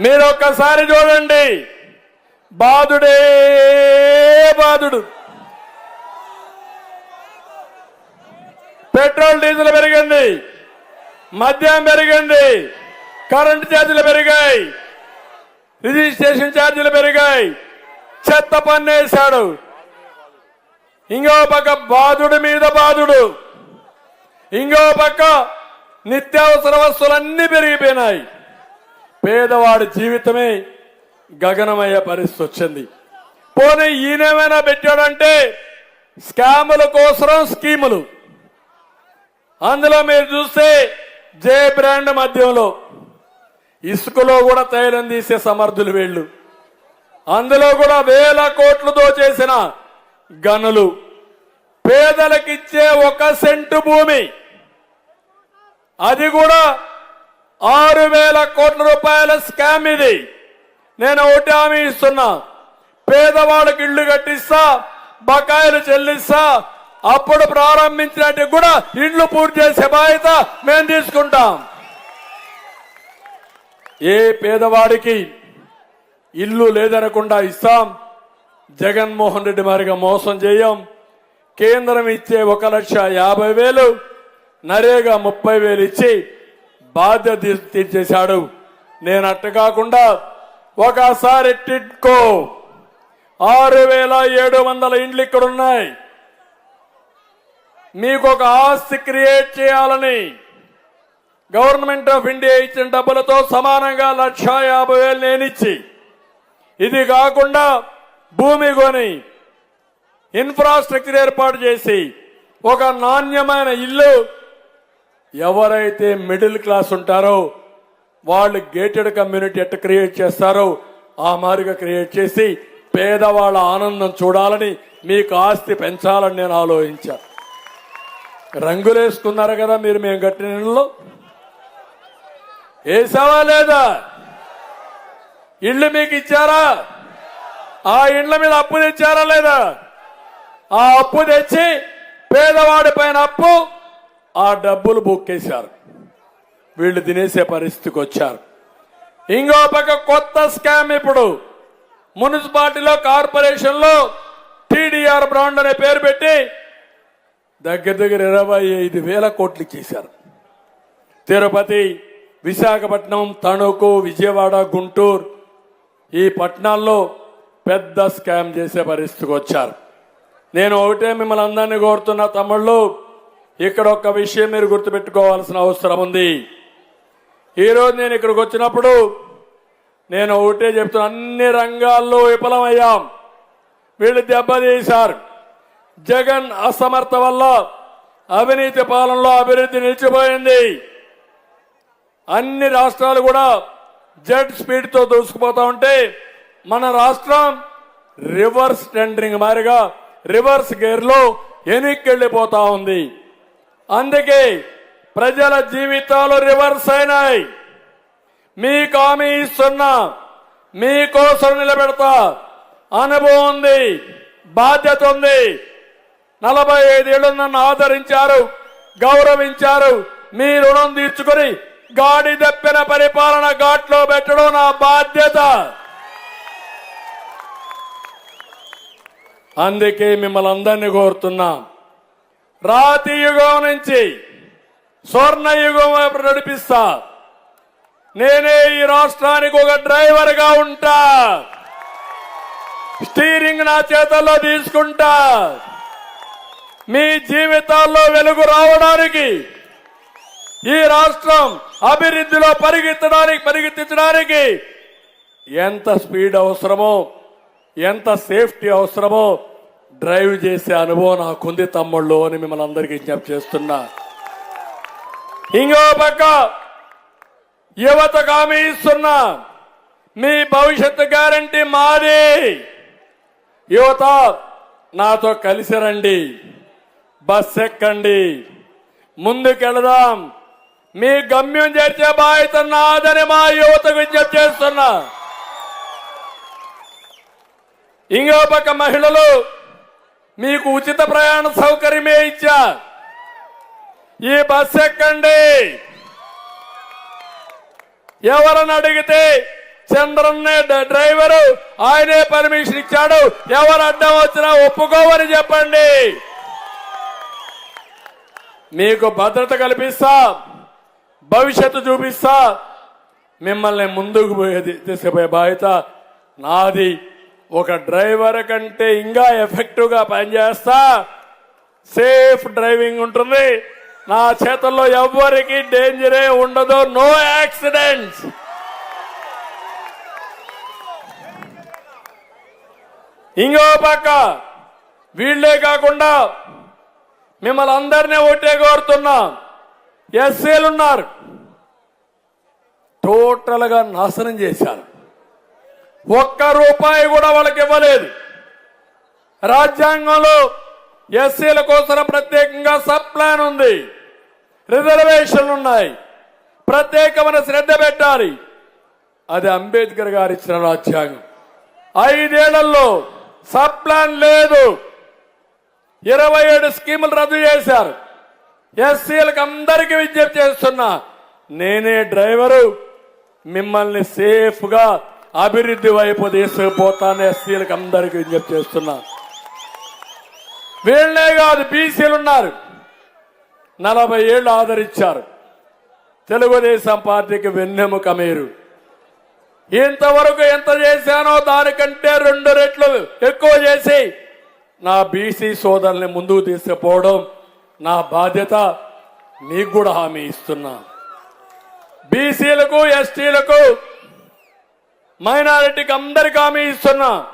మీరు ఒక్కసారి చూడండి. బాధుడే బాధుడు పెట్రోల్ డీజిల్ పెరిగింది. మద్యం పెరిగింది. కరెంటు ఛార్జీలు పెరిగాయి. రిజిస్ట్రేషన్ ఛార్జీలు పెరిగాయి. చెత్త పన్నేశాడు ఇంకో పక్క బాధుడు మీద బాధుడు ఇంకో పక్క నిత్యావసర వస్తువులన్నీ పెరిగిపోయినాయి. పేదవాడి జీవితమే గగనమయ్యే పరిస్థితి వచ్చింది. పోనీ ఈయనేమైనా పెట్టాడంటే స్కాముల కోసం స్కీములు. అందులో మీరు చూస్తే జే బ్రాండ్ మద్యంలో ఇసుకలో కూడా తైలం తీసే సమర్థులు వీళ్ళు. అందులో కూడా వేల కోట్లు దోచేసిన గనులు. పేదలకిచ్చే ఒక సెంటు భూమి. అది కూడా ఆరు వేల కోట్ల రూపాయల స్కామ్ ఇది. నేను ఒకటి హామీ ఇస్తున్నా. పేదవాళ్ళకి ఇళ్ళు కట్టిస్తా బకాయిలు చెల్లిస్తా అప్పుడు ప్రారంభించినట్టు కూడా ఇండ్లు పూర్తి చేసే బాధ్యత మేము తీసుకుంటాం. ఏ పేదవాడికి ఇల్లు లేదనకుండా ఇస్తాం జగన్మోహన్ రెడ్డి మారిగా మోసం చేయం. కేంద్రం ఇచ్చే ఒక లక్ష యాభై వేలు నరేగా ముప్పై వేలు ఇచ్చి బాధ్యత తీర్చేశాడు. నేను అట్ట కాకుండా ఒకసారి టిట్కో ఆరు వేల ఏడు వందల ఇండ్లు ఇక్కడ ఉన్నాయి మీకు ఒక ఆస్తి క్రియేట్ చేయాలని గవర్నమెంట్ ఆఫ్ ఇండియా ఇచ్చిన డబ్బులతో సమానంగా లక్ష యాభై వేలు నేనిచ్చి ఇది కాకుండా భూమి కొని ఇన్ఫ్రాస్ట్రక్చర్ ఏర్పాటు చేసి ఒక నాణ్యమైన ఇల్లు ఎవరైతే మిడిల్ క్లాస్ ఉంటారో వాళ్ళు గేటెడ్ కమ్యూనిటీ ఎట్ట క్రియేట్ చేస్తారో ఆ మాదిరిగా క్రియేట్ చేసి పేదవాళ్ళ ఆనందం చూడాలని మీకు ఆస్తి పెంచాలని నేను ఆలోచించా. రంగులేసుకున్నారు కదా మీరు మేము కట్టిన ఇళ్ళలో? వేసావా లేదా? ఇళ్ళు మీకు ఇచ్చారా? ఆ ఇండ్ల మీద అప్పు తెచ్చారా లేదా? ఆ అప్పు తెచ్చి పేదవాడి పైన అప్పు ఆ డబ్బులు బుక్కేశారు. వీళ్ళు తినేసే పరిస్థితికి వచ్చారు. ఇంకో పక్క కొత్త స్కామ్ ఇప్పుడు. మున్సిపాలిటీలో కార్పొరేషన్లో టీడీఆర్ బ్రాండ్ అనే పేరు పెట్టి దగ్గర దగ్గర ఇరవై ఐదు వేల కోట్లు ఇచ్చేశారు. తిరుపతి విశాఖపట్నం తణుకు విజయవాడ గుంటూరు ఈ పట్టణాల్లో పెద్ద స్కామ్ చేసే పరిస్థితికి వచ్చారు. నేను ఒకటే మిమ్మల్ని అందరినీ కోరుతున్న తమ్ముళ్ళు ఇక్కడ ఒక విషయం మీరు గుర్తుపెట్టుకోవాల్సిన అవసరం ఉంది. ఈరోజు నేను ఇక్కడికి వచ్చినప్పుడు నేను ఒకటే చెప్తున్నా అన్ని రంగాల్లో విఫలమయ్యాం. వీళ్ళు దెబ్బతీశారు. జగన్ అసమర్థ వల్ల అవినీతి పాలనలో అభివృద్ధి నిలిచిపోయింది. అన్ని రాష్ట్రాలు కూడా జెడ్ స్పీడ్తో దూసుకుపోతా ఉంటే మన రాష్ట్రం రివర్స్ టెండరింగ్ మారిగా రివర్స్ గేర్లో వెనక్కి వెళ్ళిపోతా ఉంది. అందుకే ప్రజల జీవితాలు రివర్స్ అయినాయి. మీకు హామీ ఇస్తున్నా మీకోసం నిలబెడతా. అనుభవం ఉంది బాధ్యత ఉంది. నలభై ఐదేళ్ళు నన్ను ఆదరించారు గౌరవించారు. మీ రుణం తీర్చుకొని గాడి దప్పిన పరిపాలన ఘాట్లో పెట్టడం నా బాధ్యత. అందుకే మిమ్మల్ని అందరినీ కోరుతున్నా. రాతి యుగం నుంచి స్వర్ణ యుగం వైపు నడిపిస్తా. నేనే ఈ రాష్ట్రానికి ఒక డ్రైవర్గా ఉంటా. స్టీరింగ్ నా చేతల్లో తీసుకుంటా. మీ జీవితాల్లో వెలుగు రావడానికి ఈ రాష్ట్రం అభివృద్ధిలో పరిగెత్తడానికి పరిగెత్తించడానికి ఎంత స్పీడ్ అవసరమో ఎంత సేఫ్టీ అవసరమో డ్రైవ్ చేసే అనుభవం నాకుంది తమ్ముళ్ళు అని మిమ్మల్ని అందరికీ విజ్ఞప్తి చేస్తున్నా. ఇంకో పక్క యువతకు హామీ ఇస్తున్నా. మీ భవిష్యత్తు గ్యారంటీ మాది. యువత నాతో కలిసి రండి. బస్ ఎక్కండి. ముందుకెళదాం. మీ గమ్యం చేర్చే బాధ్యత నాదని మా యువతకు విజ్ఞప్తి చేస్తున్నా. ఇంకో పక్క మహిళలు మీకు ఉచిత ప్రయాణ సౌకర్యమే ఇచ్చా ఈ బస్ ఎక్కండి. ఎవరని అడిగితే చంద్రన్నే డ్రైవరు ఆయనే పర్మిషన్ ఇచ్చాడు. ఎవరు అడ్డం వచ్చినా ఒప్పుకోవని చెప్పండి. మీకు భద్రత కల్పిస్తా. భవిష్యత్తు చూపిస్తా. మిమ్మల్ని ముందుకు పోయేది తీసుకుపోయే బాధ్యత నాది. ఒక డ్రైవర్ కంటే ఇంకా ఎఫెక్టివ్గా పనిచేస్తా. సేఫ్ డ్రైవింగ్ ఉంటుంది. నా చేతుల్లో ఎవ్వరికి డేంజరే ఉండదు. No accidents. ఇంకో పక్క వీళ్ళే కాకుండా మిమ్మల్ని అందరినీ ఒకటే కోరుతున్నా. ఎస్సీలు ఉన్నారు. టోటల్గా నాశనం చేశారు. ఒక్క రూపాయి కూడా వాళ్ళకి ఇవ్వలేదు. రాజ్యాంగంలో ఎస్సీల కోసం ప్రత్యేకంగా సబ్ ప్లాన్ ఉంది. రిజర్వేషన్లు ఉన్నాయి. ప్రత్యేకమైన శ్రద్ధ పెట్టాలి. అది అంబేద్కర్ గారు ఇచ్చిన రాజ్యాంగం. ఐదేళ్ళలో సబ్ ప్లాన్ లేదు. ఇరవై ఏడు స్కీములు రద్దు చేశారు. ఎస్సీలకు అందరికీ విజ్ఞప్తి చేస్తున్నా నేనే డ్రైవరు. మిమ్మల్ని సేఫ్గా అభివృద్ధి వైపు తీసుకుపోతాను ఎస్సీలకు అందరికీ విజ్ఞప్తి చేస్తున్నారు వీళ్ళే కాదు బీసీలు ఉన్నారు నలభై ఏళ్ళు ఆదరించారు. తెలుగుదేశం పార్టీకి వెన్నెముక మీరు. ఇంతవరకు ఎంత చేశానో దానికంటే రెండు రెట్లు ఎక్కువ చేసి నా బీసీ సోదరుల్ని ముందుకు తీసుకుపోవడం నా బాధ్యత. మీకు కూడా హామీ ఇస్తున్నా. బీసీలకు ఎస్టీలకు మైనారిటీకి అందరికి హామీ ఇస్తున్నా.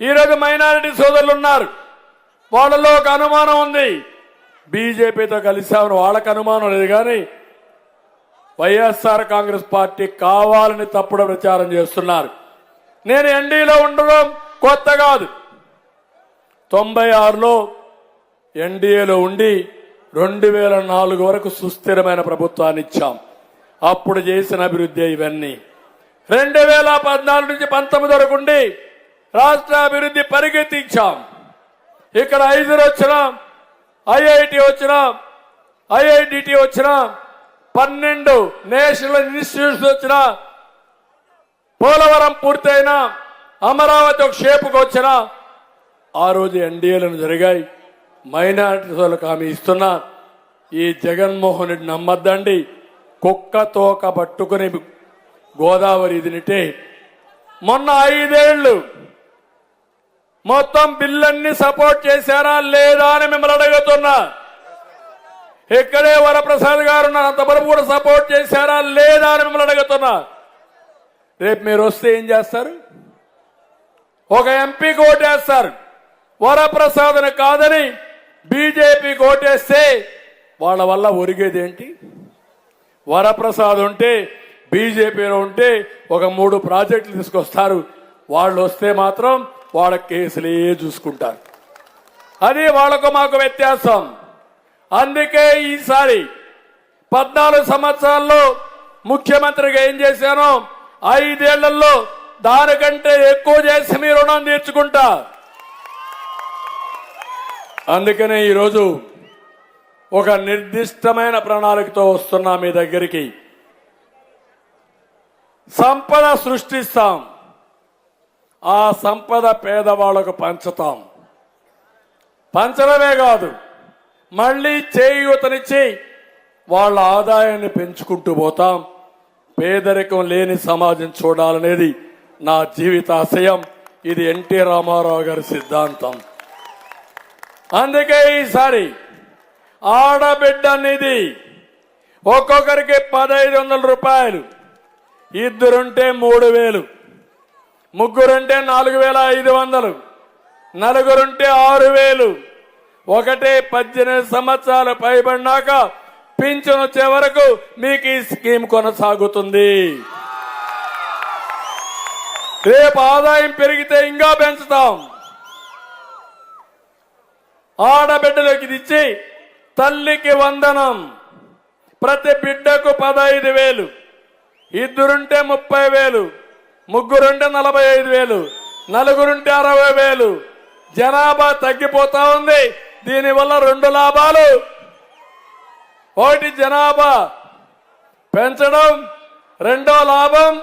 ఈరోజు మైనారిటీ సోదరులు ఉన్నారు. వాళ్ళలో ఒక అనుమానం ఉంది. బీజేపీతో కలిసామని వాళ్ళకి అనుమానం లేదు కానీ వైఎస్ఆర్ కాంగ్రెస్ పార్టీ కావాలని తప్పుడు ప్రచారం చేస్తున్నారు. నేను ఎన్డీలో ఉండడం కొత్త కాదు. తొంభై ఆరులో ఎన్డీఏలో ఉండి రెండు వేల నాలుగు వరకు సుస్థిరమైన ప్రభుత్వాన్ని ఇచ్చాం. అప్పుడు చేసిన అభివృద్ధి ఇవన్నీ. రెండు వేల పద్నాలుగు నుంచి పంతొమ్మిది వరకు ఉండి రాష్ట్ర అభివృద్ధి పరిగెత్తించాం. ఇక్కడ ఐదు వచ్చిన ఐఐటి వచ్చిన ఐఐటిటి వచ్చిన పన్నెండు నేషనల్ ఇన్స్టిట్యూట్స్ వచ్చిన పోలవరం పూర్తయిన అమరావతి ఒక షేపుకు వచ్చిన ఆ రోజు ఎన్డీఏలను జరిగాయి. మైనారిటీ సోదరులకు హామీ ఇస్తున్నా. ఈ జగన్మోహన్ రెడ్డి నమ్మద్దండి. కుక్క తోక పట్టుకుని గోదావరి ఇదినిటే మొన్న ఐదేళ్ళు మొత్తం బిల్లన్ని సపోర్ట్ చేశారా లేదా అని మిమ్మల్ని అడుగుతున్నా. ఇక్కడే వరప్రసాద్ గారు అంతవరకు కూడా సపోర్ట్ చేశారా లేదా అని మిమ్మల్ని అడుగుతున్నా. రేపు మీరు వస్తే ఏం చేస్తారు? ఒక ఎంపీకి ఓటేస్తారు వరప్రసాద్ని కాదని బీజేపీకి ఓటేస్తే వాళ్ళ వల్ల ఒరిగేది ఏంటి వరప్రసాద్ ఉంటే బీజేపీలో ఉంటే ఒక మూడు ప్రాజెక్టులు తీసుకొస్తారు. వాళ్ళు వస్తే మాత్రం వాళ్ళ కేసులే చూసుకుంటారు. అది వాళ్ళకు మాకు వ్యత్యాసం. అందుకే ఈసారి పద్నాలుగు సంవత్సరాల్లో ముఖ్యమంత్రిగా ఏం చేశానో ఐదేళ్ళలో దానికంటే ఎక్కువ చేసి మీ రుణం తీర్చుకుంటా. అందుకనే ఈరోజు ఒక నిర్దిష్టమైన ప్రణాళికతో వస్తున్నా మీ దగ్గరికి. సంపద సృష్టిస్తాం. ఆ సంపద పేదవాళ్ళకు పంచుతాం. పంచడమే కాదు మళ్ళీ చేయూతనిచ్చి వాళ్ళ ఆదాయాన్ని పెంచుకుంటూ పోతాం. పేదరికం లేని సమాజం చూడాలనేది నా జీవితాశయం. ఇది ఎన్టీ రామారావు గారి సిద్ధాంతం. అందుకే ఈసారి ఆడబిడ్డ నిధి ఒక్కొక్కరికి పదహైదు వందల రూపాయలు. ఇద్దరుంటే మూడు వేలు ముగ్గురుంటే నాలుగు వేల ఐదు వందలు నలుగురుంటే ఆరు వేలు. ఒకటే పద్దెనిమిది సంవత్సరాలు పైబడినాక పింఛన్ వచ్చే వరకు మీకు ఈ స్కీమ్ కొనసాగుతుంది. రేపు ఆదాయం పెరిగితే ఇంకా పెంచుతాం. ఆడబిడ్డలోకి ఇచ్చి తల్లికి వందనం ప్రతి బిడ్డకు పదహైదు వేలు. ఇద్దరుంటే ముప్పై వేలు ముగ్గురుంటే నలభై ఐదు వేలు నలుగురుంటే అరవై వేలు. జనాభా తగ్గిపోతా ఉంది. దీనివల్ల రెండు లాభాలు. ఒకటి జనాభా పెంచడం రెండో లాభం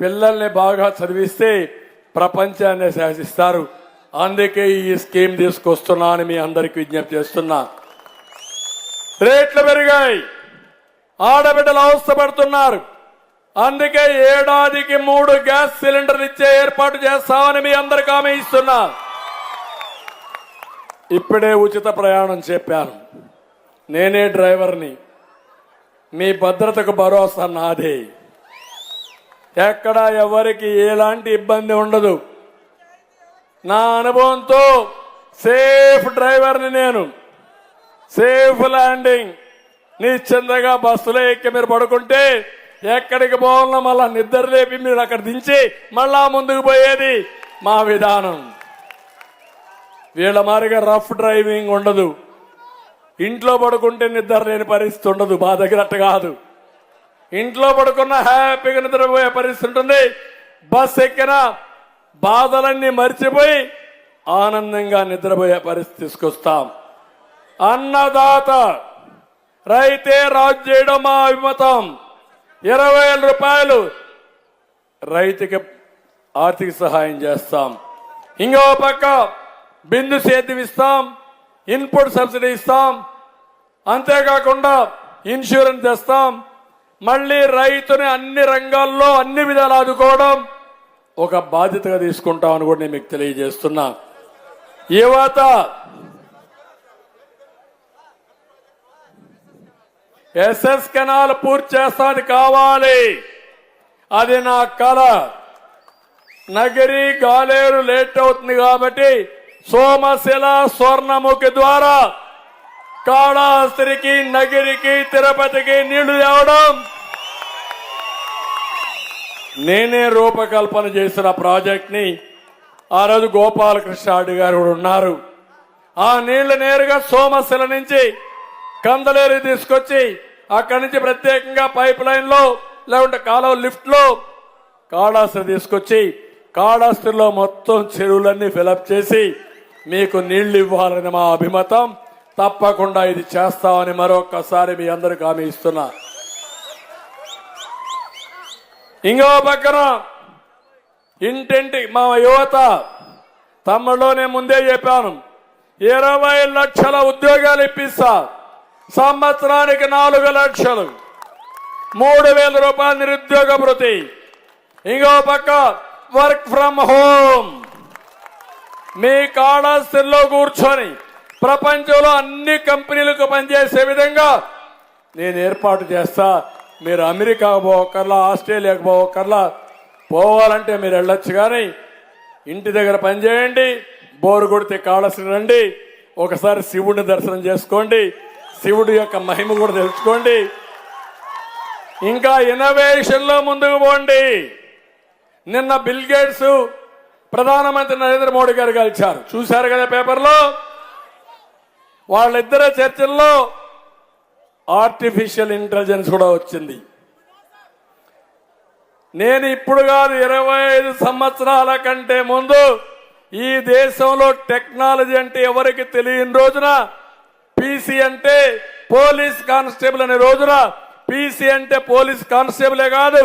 పిల్లల్ని బాగా చదివిస్తే ప్రపంచాన్ని శాసిస్తారు. అందుకే ఈ స్కీమ్ తీసుకొస్తున్నా అని మీ అందరికి విజ్ఞప్తి చేస్తున్నా. రేట్లు పెరిగాయి. ఆడబిడ్డలు అవస్థపడుతున్నారు. అందుకే ఏడాదికి మూడు గ్యాస్ సిలిండర్లు ఇచ్చే ఏర్పాటు చేస్తామని మీ అందరికి ఆమె ఇస్తున్నా. ఇప్పుడే ఉచిత ప్రయాణం చెప్పాను. నేనే డ్రైవర్ని. మీ భద్రతకు భరోసా నాదే. ఎక్కడ ఎవరికి ఎలాంటి ఇబ్బంది ఉండదు. నా అనుభవంతో సేఫ్ డ్రైవర్ని నేను. Safe landing. నిశ్చింతగా బస్సులో ఎక్కి మీరు పడుకుంటే ఎక్కడికి పోవాలన్నా మళ్ళా నిద్ర లేపి మీరు అక్కడ దించి మళ్ళా ముందుకు పోయేది మా విధానం. వీళ్ళ మారిగా రఫ్ డ్రైవింగ్ ఉండదు. ఇంట్లో పడుకుంటే నిద్ర లేని పరిస్థితి ఉండదు. మా దగ్గర అట్ట కాదు. ఇంట్లో పడుకున్న హ్యాపీగా నిద్రపోయే పరిస్థితి ఉంటుంది. బస్ ఎక్కిన బాధలన్నీ మర్చిపోయి ఆనందంగా నిద్రపోయే పరిస్థితి తీసుకొస్తాం అన్నదాత రైతే రాజు చేయడం మా అభిమతం. ఇరవై వేల రూపాయలు. రైతుకి ఆర్థిక సహాయం చేస్తాం. ఇంకో పక్క బిందు సేద్యం ఇస్తాం ఇన్పుట్ సబ్సిడీ ఇస్తాం అంతేకాకుండా ఇన్సూరెన్స్ తెస్తాం. మళ్ళీ రైతుని అన్ని రంగాల్లో అన్ని విధాలు ఆదుకోవడం ఒక బాధ్యతగా తీసుకుంటామని కూడా నేను మీకు తెలియజేస్తున్నా. యువత ఎస్ఎస్ కెనాల్ పూర్తి చేస్తాది కావాలి. అది నా కళ. నగరి గాలేరు లేట్ అవుతుంది కాబట్టి సోమశిల స్వర్ణముఖి ద్వారా కాళహస్తికి నగిరికి తిరుపతికి నీళ్ళు తేవడం. నేనే రూపకల్పన చేసిన ప్రాజెక్ట్ని ఆ రోజు గోపాలకృష్ణ గారు కూడా ఉన్నారు. ఆ నీళ్ళు నేరుగా సోమశిల నుంచి కందలేరు తీసుకొచ్చి అక్కడి నుంచి ప్రత్యేకంగా పైప్ లైన్లో లేకుంటే కాలువ లిఫ్ట్లో కాళాస్త్రి తీసుకొచ్చి కాళాస్త్రిలో మొత్తం చెరువులన్నీ ఫిలప్ చేసి మీకు నీళ్ళు ఇవ్వాలని మా అభిమతం. తప్పకుండా ఇది చేస్తామని మరొకసారి మీ అందరికి హామీ ఇస్తున్నా. ఇంకో పక్కన ఇంటింటి మా యువత తమ్ముడులోనే ముందే చెప్పాను ఇరవై లక్షల ఉద్యోగాలు ఇప్పిస్తా. సంవత్సరానికి నాలుగు లక్షలు. మూడు వేల రూపాయల నిరుద్యోగ భృతి. ఇంకో పక్క వర్క్ ఫ్రమ్ హోమ్ మీ కాళాస్తిలో కూర్చొని ప్రపంచంలో అన్ని కంపెనీలకు పనిచేసే విధంగా నేను ఏర్పాటు చేస్తా. మీరు అమెరికా పోవక్కర్లా ఆస్ట్రేలియాకు పోవక్కర్లా పోవాలంటే మీరు వెళ్ళొచ్చు కానీ ఇంటి దగ్గర పనిచేయండి బోరు కొడితే కాళశ్రీ రండి ఒకసారి శివుడిని దర్శనం చేసుకోండి శివుడి యొక్క మహిమ కూడా తెలుసుకోండి. ఇంకా ఇన్నోవేషన్లో ముందుకు పోండి. నిన్న బిల్ గేట్స్ ప్రధానమంత్రి నరేంద్ర మోడీ గారు కలిశారు. చూశారు కదా పేపర్లో? వాళ్ళిద్దరే చర్చల్లో ఆర్టిఫిషియల్ ఇంటెలిజెన్స్ కూడా వచ్చింది. నేను ఇప్పుడు కాదు ఇరవై ఐదు సంవత్సరాల కంటే ముందు ఈ దేశంలో టెక్నాలజీ అంటే ఎవరికి తెలియని రోజున పీసీ అంటే పోలీస్ కానిస్టేబుల్ అనే రోజున పీసీ అంటే పోలీస్ కానిస్టేబులే కాదు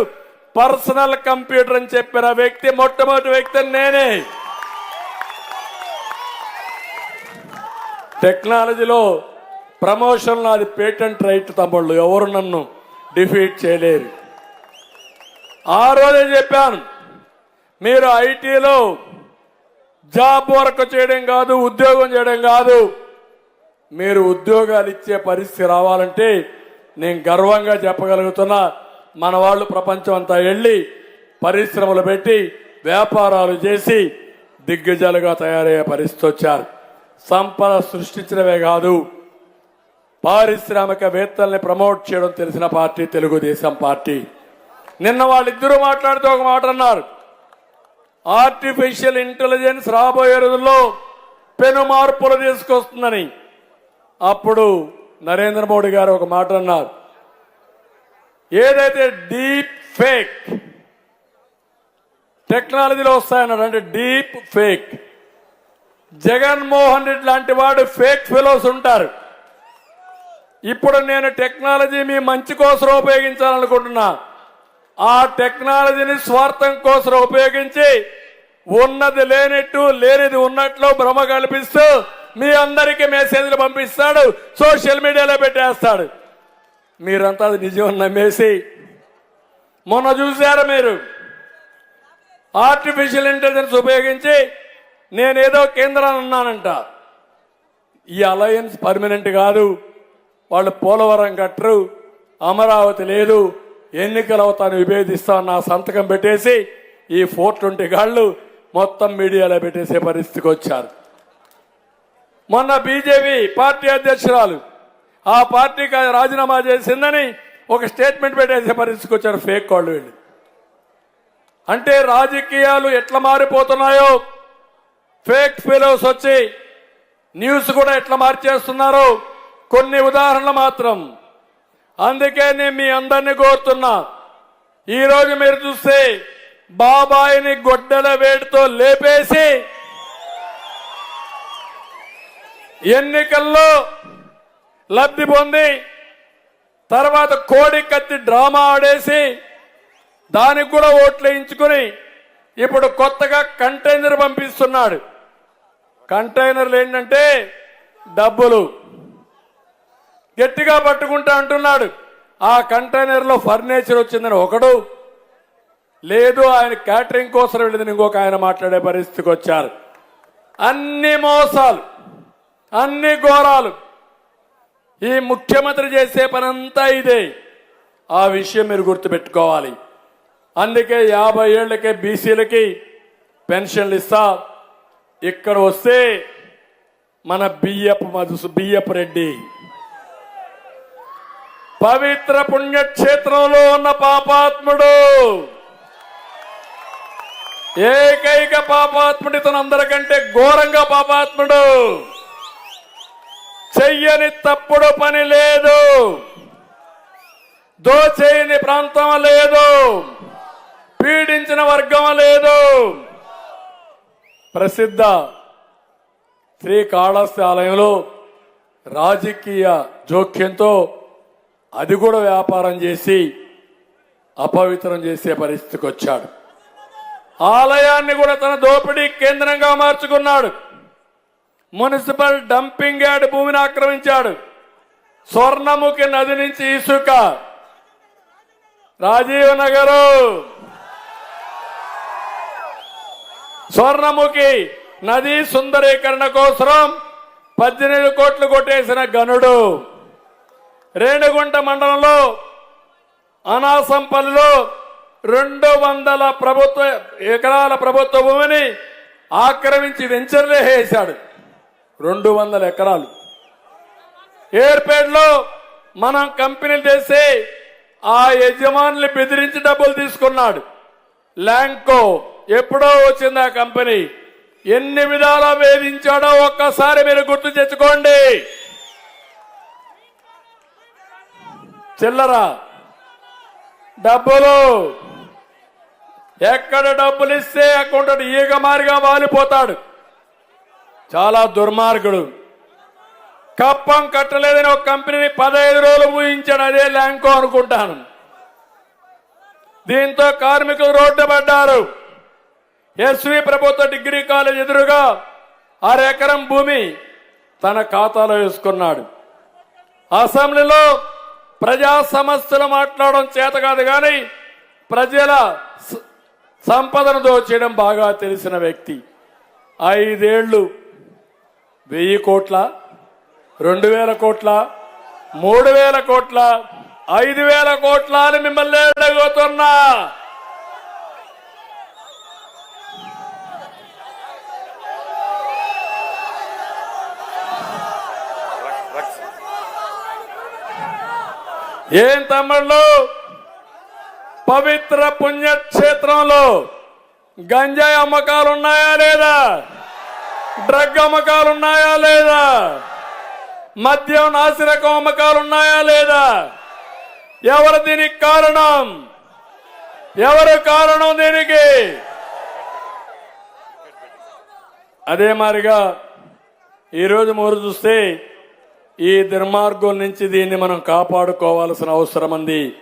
పర్సనల్ కంప్యూటర్ అని చెప్పిన వ్యక్తి మొట్టమొదటి వ్యక్తి నేనే. టెక్నాలజీలో ప్రమోషన్ అది పేటెంట్ రైట్ తమ్ముళ్ళు ఎవరు నన్ను డిఫీట్ చేయలేరు. ఆ రోజే చెప్పాను మీరు ఐటీలో జాబ్ వర్క్ చేయడం కాదు ఉద్యోగం చేయడం కాదు మీరు ఉద్యోగాలు ఇచ్చే పరిస్థితి రావాలంటే నేను గర్వంగా చెప్పగలుగుతున్నా మన వాళ్ళు ప్రపంచం అంతా వెళ్ళి పరిశ్రమలు పెట్టి వ్యాపారాలు చేసి దిగ్గజాలుగా తయారయ్యే పరిస్థితి వచ్చారు. సంపద సృష్టించడమే కాదు పారిశ్రామికవేత్తల్ని ప్రమోట్ చేయడం తెలిసిన పార్టీ తెలుగుదేశం పార్టీ. నిన్న వాళ్ళిద్దరూ మాట్లాడుతూ ఒక మాట అన్నారు. ఆర్టిఫిషియల్ ఇంటెలిజెన్స్ రాబోయే రోజుల్లో పెను మార్పులు తీసుకొస్తుందని. అప్పుడు నరేంద్ర మోడీ గారు ఒక మాట అన్నారు. ఏదైతే డీప్ ఫేక్ టెక్నాలజీలో వస్తాయన్నాడు అంటే డీప్ ఫేక్ జగన్మోహన్ రెడ్డి లాంటి వాడు ఫేక్ ఫెలోస్ ఉంటారు. ఇప్పుడు నేను టెక్నాలజీ మీ మంచి కోసం ఉపయోగించాలనుకుంటున్నా. ఆ టెక్నాలజీని స్వార్థం కోసం ఉపయోగించి ఉన్నది లేనట్టు లేనిది ఉన్నట్లు భ్రమ కల్పిస్తూ మీ అందరికీ మెసేజ్లు పంపిస్తాడు సోషల్ మీడియాలో పెట్టేస్తాడు. మీరంతా అది నిజం నమ్మేసి మొన్న చూశారు మీరు? ఆర్టిఫిషియల్ ఇంటెలిజెన్స్ ఉపయోగించి నేనేదో కేంద్రాన్ని ఉన్నానంట ఈ అలయన్స్ పర్మనెంట్ కాదు వాళ్ళు పోలవరం కట్టరు అమరావతి లేదు ఎన్నికలు అవుతాను విభేదిస్తా నా సంతకం పెట్టేసి ఈ ఫోర్ ట్వంటీ గాళ్ళు మొత్తం మీడియాలో పెట్టేసే పరిస్థితికి వచ్చారు. మొన్న బీజేపీ పార్టీ అధ్యక్షురాలు ఆ పార్టీకి రాజీనామా చేసిందని ఒక స్టేట్మెంట్ పెట్టేసే పరిస్థితికి వచ్చారు ఫేక్ కాళ్ళు వీళ్ళు. అంటే రాజకీయాలు ఎట్లా మారిపోతున్నాయో ఫేక్ ఫీలోస్ వచ్చి న్యూస్ కూడా ఎట్లా మార్చేస్తున్నారో? కొన్ని ఉదాహరణలు మాత్రం. అందుకే నేను మీ అందరినీ కోరుతున్నా. ఈరోజు మీరు చూస్తే బాబాయిని గొడ్డల వేడితో లేపేసి ఎన్నికల్లో లబ్ధి పొంది తర్వాత కోడి కత్తి డ్రామా ఆడేసి దానికి కూడా ఓట్లు వేయించుకుని ఇప్పుడు కొత్తగా కంటైనర్ పంపిస్తున్నాడు. కంటైనర్లు ఏంటంటే డబ్బులు. గట్టిగా పట్టుకుంటా అంటున్నాడు. ఆ కంటైనర్లో ఫర్నిచర్ వచ్చిందని ఒకడు. లేదు ఆయన క్యాటరింగ్ కోసం వెళ్ళిందని ఇంకొక ఆయన మాట్లాడే పరిస్థితికి వచ్చారు. అన్ని మోసాలు. అన్ని ఘోరాలు. ఈ ముఖ్యమంత్రి చేసే పనంతా ఇదే. ఆ విషయం మీరు గుర్తుపెట్టుకోవాలి. అందుకే యాభై ఏళ్ళకే బీసీలకి పెన్షన్లు ఇస్తా. ఇక్కడ వస్తే మన బియ్యపు మధు బియ్యపు రెడ్డి. పవిత్ర పుణ్యక్షేత్రంలో ఉన్న పాపాత్ముడు. ఏకైక పాపాత్ముడు ఇతను అందరికంటే ఘోరంగా పాపాత్ముడు. చెయ్యని తప్పుడు పని లేదు. దోచేయని ప్రాంతం లేదు. పీడించిన వర్గం లేదు. ప్రసిద్ధ శ్రీకాళహస్తి ఆలయంలో రాజకీయ జోక్యంతో అది కూడా వ్యాపారం చేసి అపవిత్రం చేసే పరిస్థితికి వచ్చాడు. ఆలయాన్ని కూడా తన దోపిడీ కేంద్రంగా మార్చుకున్నాడు. మున్సిపల్ డంపింగ్ యార్డ్ భూమిని ఆక్రమించాడు. స్వర్ణముఖి నది నుంచి ఇసుక. రాజీవ్ నగరు. స్వర్ణముఖి నది సుందరీకరణ కోసం పద్దెనిమిది కోట్లు కొట్టేసిన గనుడు. రేణుగుంట మండలంలో అనాసంపల్లిలో రెండు వందల ప్రభుత్వ ఎకరాల ప్రభుత్వ భూమిని ఆక్రమించి వెంచర్లే వేశాడు రెండు వందల ఎకరాలు. ఏర్పేటలో మనం కంపెనీలు చేసి ఆ యజమానులు బెదిరించి డబ్బులు తీసుకున్నాడు. ల్యాంకో ఎప్పుడో వచ్చింది ఆ కంపెనీ. ఎన్ని విధాల వేధించాడో ఒక్కసారి మీరు గుర్తు తెచ్చుకోండి. చిల్లర డబ్బులు. ఎక్కడ డబ్బులు ఇస్తే అకౌంట్ ఈగ మారిగా వాలిపోతాడు. చాలా దుర్మార్గుడు. కప్పం కట్టలేదని ఒక కంపెనీని పదహైదు రోజులు ఊహించాడు. అదే ల్యాంకో అనుకుంటాను. దీంతో కార్మికులు రోడ్డు పడ్డారు. ఎస్వి ప్రభుత్వ డిగ్రీ కాలేజ్ ఎదురుగా ఆరెకరం భూమి తన ఖాతాలో వేసుకున్నాడు. అసెంబ్లీలో ప్రజా సమస్యలు మాట్లాడడం చేత కాదు కానీ ప్రజల స- సంపదను దోచేయడం బాగా తెలిసిన వ్యక్తి. ఐదేళ్ళు వెయ్యి కోట్ల రెండు వేల కోట్ల మూడు వేల కోట్ల ఐదు వేల కోట్ల అని మిమ్మల్ని అడుగుతున్నా. ఏం తమ్ముళ్ళు? పవిత్ర పుణ్యక్షేత్రంలో గంజాయి అమ్మకాలు ఉన్నాయా లేదా? డ్రగ్ అమ్మకాలు ఉన్నాయా లేదా? మద్యం నాసిరక అమ్మకాలు ఉన్నాయా లేదా? ఎవరు దీనికి కారణం? ఎవరు కారణం దీనికి? అదే మారిగా ఈరోజు మూరు చూస్తే ఈ దుర్మార్గం నుంచి దీన్ని మనం కాపాడుకోవాల్సిన అవసరం ఉంది.